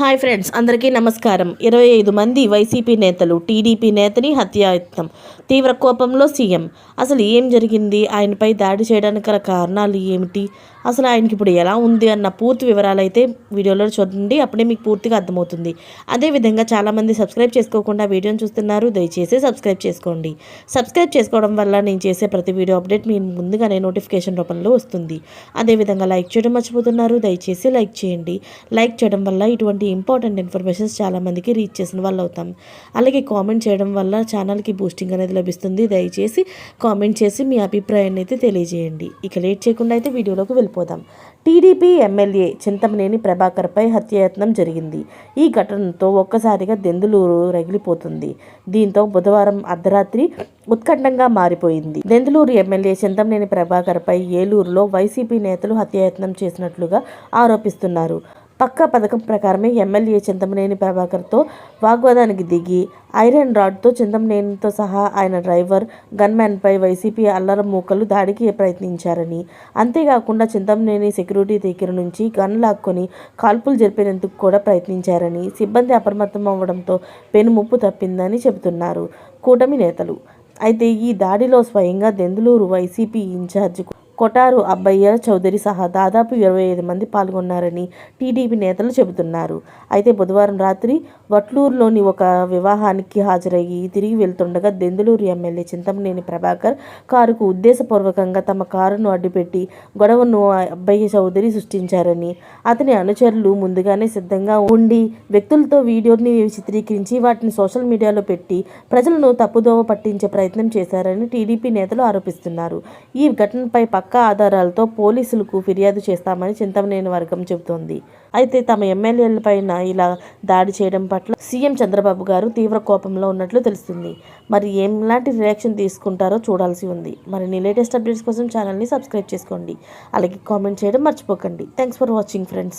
Hi friends అందరికీ నమస్కారం. ఇరవై ఐదు మంది వైసీపీ నేతలు టీడీపీ నేతని హత్యాయత్నం. తీవ్ర కోపంలో సీఎం. అసలు ఏం జరిగింది? ఆయనపై దాడి చేయడానికి గల కారణాలు ఏమిటి? అసలు ఆయనకి ఇప్పుడు ఎలా ఉంది అన్న పూర్తి వివరాలు అయితే వీడియోలో చూడండి. అప్పుడే మీకు పూర్తిగా అర్థమవుతుంది. అదేవిధంగా చాలామంది సబ్స్క్రైబ్ చేసుకోకుండా వీడియోని చూస్తున్నారు. దయచేసి సబ్స్క్రైబ్ చేసుకోండి. సబ్స్క్రైబ్ చేసుకోవడం వల్ల నేను చేసే ప్రతి వీడియో అప్డేట్ మీ ముందుగానే నోటిఫికేషన్ రూపంలో వస్తుంది. అదేవిధంగా లైక్ చేయడం మర్చిపోతున్నారు. దయచేసి లైక్ చేయండి. లైక్ చేయడం వల్ల ఇటువంటి ఇంపార్టెంట్ ఇన్ఫర్మేషన్స్ చాలామందికి రీచ్ చేసిన వాళ్ళు అవుతాం. అలాగే కామెంట్ చేయడం వల్ల ఛానల్కి బూస్టింగ్ అనేది లభిస్తుంది. దయచేసి కామెంట్ చేసి మీ అభిప్రాయాన్ని అయితే తెలియజేయండి. ఇక లేట్ చేయకుండా అయితే వీడియోలోకి వెళ్ళిపోదాం. టీడీపీ ఎమ్మెల్యే చింతమనేని ప్రభాకర్పై హత్యాయత్నం జరిగింది. ఈ ఘటనతో ఒక్కసారిగా దెందులూరు రగిలిపోతుంది. దీంతో బుధవారం అర్ధరాత్రి ఉత్కంఠంగా మారిపోయింది. దెందులూరు ఎమ్మెల్యే చింతమనేని ప్రభాకర్పై ఏలూరులో వైసీపీ నేతలు హత్యాయత్నం చేసినట్లుగా ఆరోపిస్తున్నారు. పక్కా పథకం ప్రకారమే ఎమ్మెల్యే చింతమనేని ప్రభాకర్తో వాగ్వాదానికి దిగి ఐరన్ రాడ్తో చింతమనేనితో సహా ఆయన డ్రైవర్ గన్మ్యాన్పై వైసీపీ అల్లర మూకలు దాడికి ప్రయత్నించారని. అంతేకాకుండా చింతమనేని సెక్యూరిటీ దగ్గర నుంచి గన్ లాక్కొని కాల్పులు జరిపేందుకు కూడా ప్రయత్నించారని సిబ్బంది అప్రమత్తం అవ్వడంతో పెనుముప్పు తప్పిందని చెబుతున్నారు కూటమి నేతలు. అయితే ఈ దాడిలో స్వయంగా దెందులూరు వైసీపీ ఇన్ఛార్జ్ కొటారు అబ్బయ్య చౌదరి సహా దాదాపు ఇరవై ఐదు మంది పాల్గొన్నారని టీడీపీ నేతలు చెబుతున్నారు. అయితే బుధవారం రాత్రి వట్లూరులోని ఒక వివాహానికి హాజరయ్యి తిరిగి వెళ్తుండగా దెందులూరు ఎమ్మెల్యే చింతమనేని ప్రభాకర్ కారుకు ఉద్దేశపూర్వకంగా తమ కారును అడ్డుపెట్టి గొడవను అబ్బయ్య చౌదరి సృష్టించారని అతని అనుచరులు ముందుగానే సిద్ధంగా ఉండి వ్యక్తులతో వీడియోని చిత్రీకరించి వాటిని సోషల్ మీడియాలో పెట్టి ప్రజలను తప్పుదోవ పట్టించే ప్రయత్నం చేశారని టీడీపీ నేతలు ఆరోపిస్తున్నారు. ఈ ఘటనపై పక్క ఆధారాలతో పోలీసులకు ఫిర్యాదు చేస్తామని చింతమనేని వర్గం చెబుతోంది. అయితే తమ ఎమ్మెల్యేలపైన ఇలా దాడి చేయడం పట్ల సీఎం చంద్రబాబు గారు తీవ్ర కోపంలో ఉన్నట్లు తెలుస్తుంది. మరి ఎలాంటి రియాక్షన్ తీసుకుంటారో చూడాల్సి ఉంది. మరి లేటెస్ట్ అప్డేట్స్ కోసం ఛానల్ని సబ్స్క్రైబ్ చేసుకోండి. అలాగే కామెంట్ చేయడం మర్చిపోకండి. Thanks for watching friends